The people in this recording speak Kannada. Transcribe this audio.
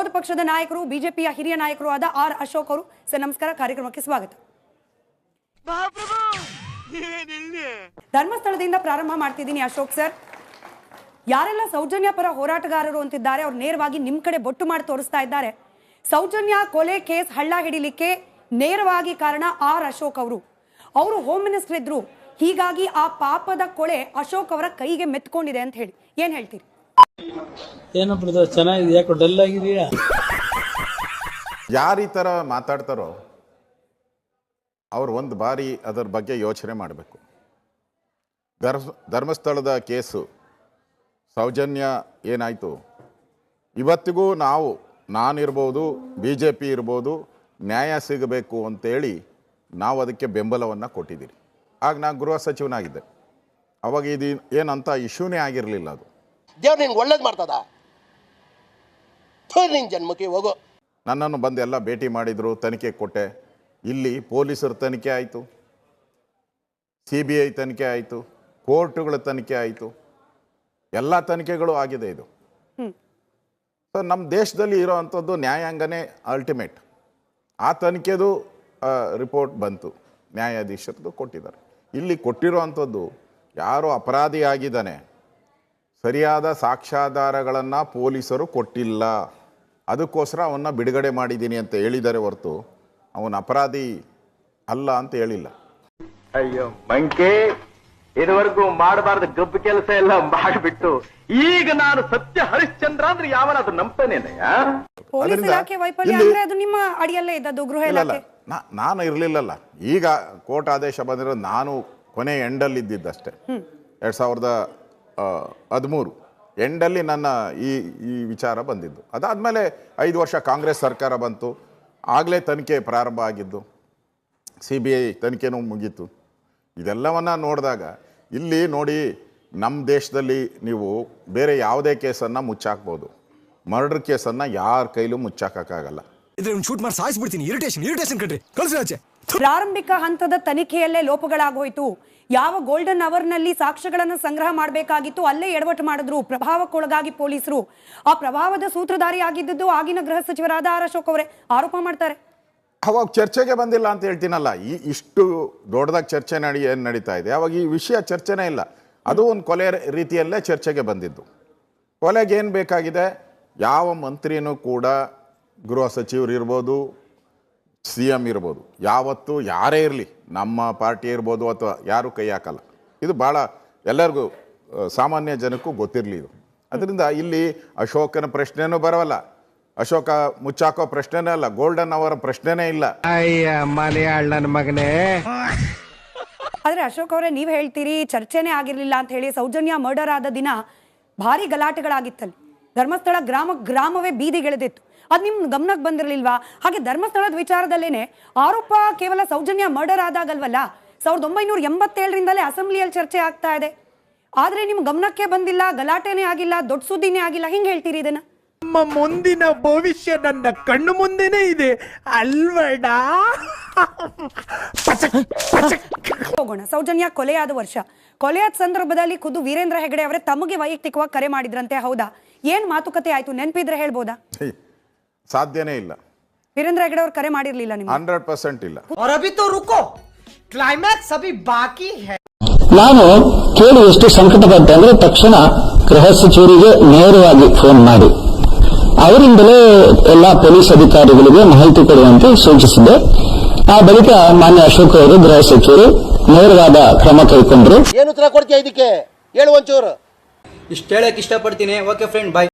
ವಿರೋಧ ಪಕ್ಷದ ನಾಯಕರು ಬಿಜೆಪಿಯ ಹಿರಿಯ ನಾಯಕರು ಆದ ಆರ್ ಅಶೋಕ್ ಅವರು ಸರ್ ನಮಸ್ಕಾರ. ಕಾರ್ಯಕ್ರಮಕ್ಕೆ ಸ್ವಾಗತ. ಧರ್ಮಸ್ಥಳದಿಂದ ಪ್ರಾರಂಭ ಮಾಡ್ತಿದ್ದೀನಿ ಅಶೋಕ್ ಸರ್. ಯಾರೆಲ್ಲ ಸೌಜನ್ಯ ಪರ ಹೋರಾಟಗಾರರು ಅಂತಿದ್ದಾರೆ ಅವ್ರು ನೇರವಾಗಿ ನಿಮ್ ಕಡೆ ಬೊಟ್ಟು ಮಾಡಿ ತೋರಿಸ್ತಾ ಇದ್ದಾರೆ. ಸೌಜನ್ಯ ಕೊಲೆ ಕೇಸ್ ಹಳ್ಳ ಹಿಡಿಲಿಕ್ಕೆ ನೇರವಾಗಿ ಕಾರಣ ಆರ್ ಅಶೋಕ್ ಅವರು. ಅವರು ಹೋಮ್ ಮಿನಿಸ್ಟರ್ ಇದ್ರು. ಹೀಗಾಗಿ ಆ ಪಾಪದ ಕೊಳೆ ಅಶೋಕ್ ಅವರ ಕೈಗೆ ಮೆತ್ಕೊಂಡಿದೆ ಅಂತ ಹೇಳಿ. ಏನ್ ಹೇಳ್ತೀರಿ? ಏನೋ ಬ್ರದರ್ ಚೆನ್ನಾಗಿದೆ ಯಾಕೋ ಡಲ್ ಆಗಿದೆಯಾ? ಯಾರು ಈ ಥರ ಮಾತಾಡ್ತಾರೋ, ಅವ್ರು ಒಂದು ಬಾರಿ ಅದರ ಬಗ್ಗೆ ಯೋಚನೆ ಮಾಡಬೇಕು. ಧರ್ಮ, ಧರ್ಮಸ್ಥಳದ ಕೇಸು, ಸೌಜನ್ಯ ಏನಾಯಿತು? ಇವತ್ತಿಗೂ ನಾವು, ನಾನಿರ್ಬೋದು ಬಿ ಜೆ ಪಿ ಇರ್ಬೋದು, ನ್ಯಾಯ ಸಿಗಬೇಕು ಅಂತೇಳಿ ನಾವು ಅದಕ್ಕೆ ಬೆಂಬಲವನ್ನು ಕೊಟ್ಟಿದ್ದೀರಿ. ಆಗ ನಾನು ಗೃಹ ಸಚಿವನಾಗಿದ್ದೆ. ಅವಾಗ ಇದು ಏನಂತ ಇಶ್ಯೂನೇ ಆಗಿರಲಿಲ್ಲ ಅದು. ದೇವ್ರು ನಿನ್ಗೆ ಒಳ್ಳೇದು ಮಾಡ್ತದ? ಥು, ನಿನ್ ಜನ್ಮಕ್ಕೆ ಹೋಗು. ನನ್ನನ್ನು ಬಂದು ಎಲ್ಲ ಭೇಟಿ ಮಾಡಿದರು ತನಿಖೆ ಕೊಟ್ಟೆ. ಇಲ್ಲಿ ಪೊಲೀಸರ ತನಿಖೆ ಆಯಿತು. ಸಿ ಬಿ ಐ ತನಿಖೆ ಆಯಿತು. ಕೋರ್ಟುಗಳ ತನಿಖೆ ಆಯಿತು. ಎಲ್ಲ ತನಿಖೆಗಳು ಆಗಿದೆ ಇದು. ಸೊ ನಮ್ಮ ದೇಶದಲ್ಲಿ ಇರೋವಂಥದ್ದು ನ್ಯಾಯಾಂಗನೇ ಅಲ್ಟಿಮೇಟ್ ಆ ತನಿಖೆದು ರಿಪೋರ್ಟ್ ಬಂತು. ನ್ಯಾಯಾಧೀಶರದ್ದು ಕೊಟ್ಟಿದ್ದಾರೆ. ಇಲ್ಲಿ ಕೊಟ್ಟಿರೋವಂಥದ್ದು ಯಾರು ಅಪರಾಧಿ ಆಗಿದ್ದಾನೆ ಸರಿಯಾದ ಸಾಕ್ಷ್ಯಾಧಾರಗಳನ್ನು ಪೊಲೀಸರು ಕೊಟ್ಟಿಲ್ಲ. ಅದಕ್ಕೋಸ್ಕರ ಅವನ್ನ ಬಿಡುಗಡೆ ಮಾಡಿದ್ದೀನಿ ಅಂತ ಹೇಳಿದ್ದಾರೆ ಹೊರತು ಅವನ ಅಪರಾಧಿ ಅಲ್ಲ ಅಂತ ಹೇಳಿಲ್ಲ. ಅಯ್ಯೋ ಮಂಕಿ ಇದುವರೆಗೂ ಮಾಡಬಾರ್ದು ಗಬ್ಬು ಕೆಲಸ ಎಲ್ಲ ಮಾಡಿಬಿಟ್ಟು ಈಗ ನಾನು ಸತ್ಯ ಹರಿಶ್ಚಂದ್ರ ಅಂದ್ರೆ ಯಾವನಾದ್ರೂ ನಂಬ್ತಾನೇನಯ್ಯ? ಪೊಲೀಸ್ ಅದರಿಂದ ಇಲಾಖೆ ವೈಫಲ್ಯ ಅಂದ್ರೆ ಅದು ನಿಮ್ಮ ಅಡಿಯಲ್ಲೇ ಇದ್ದದ್ದು ಗೃಹ ಇಲಾಖೆ? ನಾನು ಇರಲಿಲ್ಲಲ್ಲ. ಈಗ ಕೋರ್ಟ್ ಆದೇಶ ಬಂದಿರೋದು ನಾನು ಕೊನೆ ಎಂಡಲ್ಲಿ ಇದ್ದಿದ್ದಷ್ಟೇ ಎರಡ್ ಸಾವಿರದ ಹದಿಮೂರು. ಎಂಡಲ್ಲಿ ನನ್ನ ಈ ಈ ವಿಚಾರ ಬಂದಿದ್ದು. ಅದಾದಮೇಲೆ ಐದು ವರ್ಷ ಕಾಂಗ್ರೆಸ್ ಸರ್ಕಾರ ಬಂತು. ಆಗಲೇ ತನಿಖೆ ಪ್ರಾರಂಭ ಆಗಿದ್ದು. ಸಿ ಬಿ ಐ ತನಿಖೆನೂ ಮುಗೀತು. ಇದೆಲ್ಲವನ್ನು ನೋಡಿದಾಗ ಇಲ್ಲಿ ನೋಡಿ ನಮ್ಮ ದೇಶದಲ್ಲಿ ನೀವು ಬೇರೆ ಯಾವುದೇ ಕೇಸನ್ನು ಮುಚ್ಚಾಕ್ಬೋದು. ಮರ್ಡ್ರ್ ಕೇಸನ್ನು ಯಾರ ಕೈಲೂ ಮುಚ್ಚಾಕಕ್ಕಾಗಲ್ಲ. ಇದ್ರೆ ಶೂಟ್ ಮಾಡಿ ಸಾಯಿಸ್ಬಿಡ್ತೀನಿ. ಇರಿಟೇಷನ್ ಇರಿಟೇಷನ್ ಕಣ್ರಿ. ಕಳ್ಸಿ ಆಚೆ. ಪ್ರಾರಂಭಿಕ ಹಂತದ ತನಿಖೆಯಲ್ಲೇ ಲೋಪಗಳಾಗೋಯ್ತು. ಯಾವ ಗೋಲ್ಡನ್ ಅವರ್ನಲ್ಲಿ ಸಾಕ್ಷ್ಯಗಳನ್ನು ಸಂಗ್ರಹ ಮಾಡಬೇಕಾಗಿತ್ತು ಅಲ್ಲೇ ಎಡವಟ್ಟು ಮಾಡಿದ್ರು. ಪ್ರಭಾವಕ್ಕೊಳಗಾಗಿ ಪೊಲೀಸರು. ಆ ಪ್ರಭಾವದ ಸೂತ್ರಧಾರಿ ಆಗಿದ್ದದ್ದು ಆಗಿನ ಗೃಹ ಸಚಿವರಾದ ಆರ್ ಅಶೋಕ್ ಅವರೇ. ಆರೋಪ ಮಾಡ್ತಾರೆ. ಅವಾಗ ಚರ್ಚೆಗೆ ಬಂದಿಲ್ಲ ಅಂತ ಹೇಳ್ತೀನಲ್ಲ ಈ ಇಷ್ಟು ದೊಡ್ಡದಾಗಿ ಚರ್ಚೆ ನಡಿ ಏನು ನಡೀತಾ ಇದೆ? ಅವಾಗ ಈ ವಿಷಯ ಚರ್ಚೆನೇ ಇಲ್ಲ. ಅದು ಒಂದು ಕೊಲೆ ರೀತಿಯಲ್ಲೇ ಚರ್ಚೆಗೆ ಬಂದಿದ್ದು. ಕೊಲೆಗೆ ಏನು ಬೇಕಾಗಿದೆ? ಯಾವ ಮಂತ್ರಿನೂ ಕೂಡ ಗೃಹ ಸಚಿವರು ಇರ್ಬೋದು ಸಿ ಎಂ ಇರ್ಬೋದು. ಯಾವತ್ತೂ ಯಾರೇ ಇರಲಿ ನಮ್ಮ ಪಾರ್ಟಿ ಇರ್ಬೋದು ಅಥವಾ ಯಾರೂ ಕೈ ಹಾಕಲ್ಲ. ಇದು ಭಾಳ ಎಲ್ಲರಿಗೂ ಸಾಮಾನ್ಯ ಜನಕ್ಕೂ ಗೊತ್ತಿರಲಿ ಇದು. ಅದರಿಂದ ಇಲ್ಲಿ ಅಶೋಕನ ಪ್ರಶ್ನೆನೂ ಬರವಲ್ಲ. ಅಶೋಕ ಮುಚ್ಚಾಕೋ ಪ್ರಶ್ನೆನೇ ಅಲ್ಲ ಗೋಲ್ಡನ್ ಅವರ ಪ್ರಶ್ನೆನೇ ಇಲ್ಲ. ಅಯ್ಯ ಮಲಯಾಳನ ಮಗನೇ. ಆದರೆ ಅಶೋಕ್ ಅವರೇ ನೀವು ಹೇಳ್ತೀರಿ ಚರ್ಚೆನೇ ಆಗಿರಲಿಲ್ಲ ಅಂತ ಹೇಳಿ ಸೌಜನ್ಯ ಮರ್ಡರ್ ಆದ ದಿನ ಭಾರಿ ಗಲಾಟೆಗಳಾಗಿತ್ತಲ್ಲಿ. ಧರ್ಮಸ್ಥಳ ಗ್ರಾಮ ಗ್ರಾಮವೇ ಬೀದಿಗೆಳೆದಿತ್ತು. ಅದ್ ನಿಮ್ಮ ಗಮನಕ್ಕೆ ಬಂದಿರಲಿಲ್ವಾ? ಹಾಗೆ ಧರ್ಮಸ್ಥಳದ ವಿಚಾರದಲ್ಲೇನೆ ಆರೋಪ ಕೇವಲ ಸೌಜನ್ಯ ಮರ್ಡರ್ ಆದಾಗಲ್ವಲ್ಲ? ಸಾವಿರದ ಒಂಬೈನೂರ ಎಂಬತ್ತೇಳರಿಂದಲೇ ಅಸೆಂಬ್ಲಿಯಲ್ಲಿ ಚರ್ಚೆ ಆಗ್ತಾ ಇದೆ. ಆದ್ರೆ ನಿಮ್ಮ ಗಮನಕ್ಕೆ ಬಂದಿಲ್ಲ ಗಲಾಟೆನೇ ಆಗಿಲ್ಲ ದೊಡ್ಡ ಸುದ್ದಿನೇ ಆಗಿಲ್ಲ ಹಿಂಗೆ ಹೇಳ್ತೀರಿ ಇದನ್ನ? ನಮ್ಮ ಮುಂದಿನ ಭವಿಷ್ಯ ನನ್ನ ಕಣ್ಣು ಮುಂದೆನೇ ಇದೆ. ಅಲ್ವಡ? ಹೋಗೋಣ. ಸೌಜನ್ಯ ಕೊಲೆಯಾದ ವರ್ಷ. ಕೊಲೆಯಾದ ಸಂದರ್ಭದಲ್ಲಿ ಖುದ್ದು ವೀರೇಂದ್ರ ಹೆಗಡೆ ಅವರೇ ತಮಗೆ ವೈಯಕ್ತಿಕವಾಗಿ ಕರೆ ಮಾಡಿದ್ರಂತೆ ಹೌದಾ? ಏನ್ ಮಾತುಕತೆ ಆಯ್ತು? ನೆನಪಿದ್ರೆ ಹೇಳ್ಬೋದಾ? ಸಾಧ್ಯನೇ ಇಲ್ಲ ವೀರೇಂದ್ರ ಹೆಗಡೆ ಅವ್ರು ಕರೆ ಮಾಡಿರ್ಲಿಲ್ಲ ನಿಮ್ಗೆ ಹಂಡ್ರೆಡ್ ಪರ್ಸೆಂಟ್ ಇಲ್ಲ और अभी तो रुको क्लाइमैक्स अभी बाकी है ನಾನು ಕೇಳಿ ಎಷ್ಟು ಸಂಕಟಪಟ್ಟೆ ಅಂದ್ರೆ ತಕ್ಷಣ ಗೃಹ ಸಚಿವರಿಗೆ ನೇರವಾಗಿ ಫೋನ್ ಮಾಡಿ ಅವರಿಂದಲೇ ಎಲ್ಲ ಪೊಲೀಸ್ ಅಧಿಕಾರಿಗಳಿಗೆ ಮಾಹಿತಿ ಕೊಡುವಂತೆ ಸೂಚಿಸಿದೆ ಆ ಬಳಿಕ ಮಾನ್ಯ ಅಶೋಕ್ ಅವರು ಗೃಹ ಸಚಿವರು ನೇರವಾದ ಕ್ರಮ ಕೈಗೊಂಡರು ಏನು ಉತ್ತರ ಕೊಡ್ತೀಯ ಇದಕ್ಕೆ ಹೇಳು ಒಂಚೂರು ಇಷ್ಟು ಹೇಳಕ್ ಇಷ್ಟಪಡ್ತೀನಿ ಓಕೆ ಫ್ರೆಂಡ್ ಬಾಯ್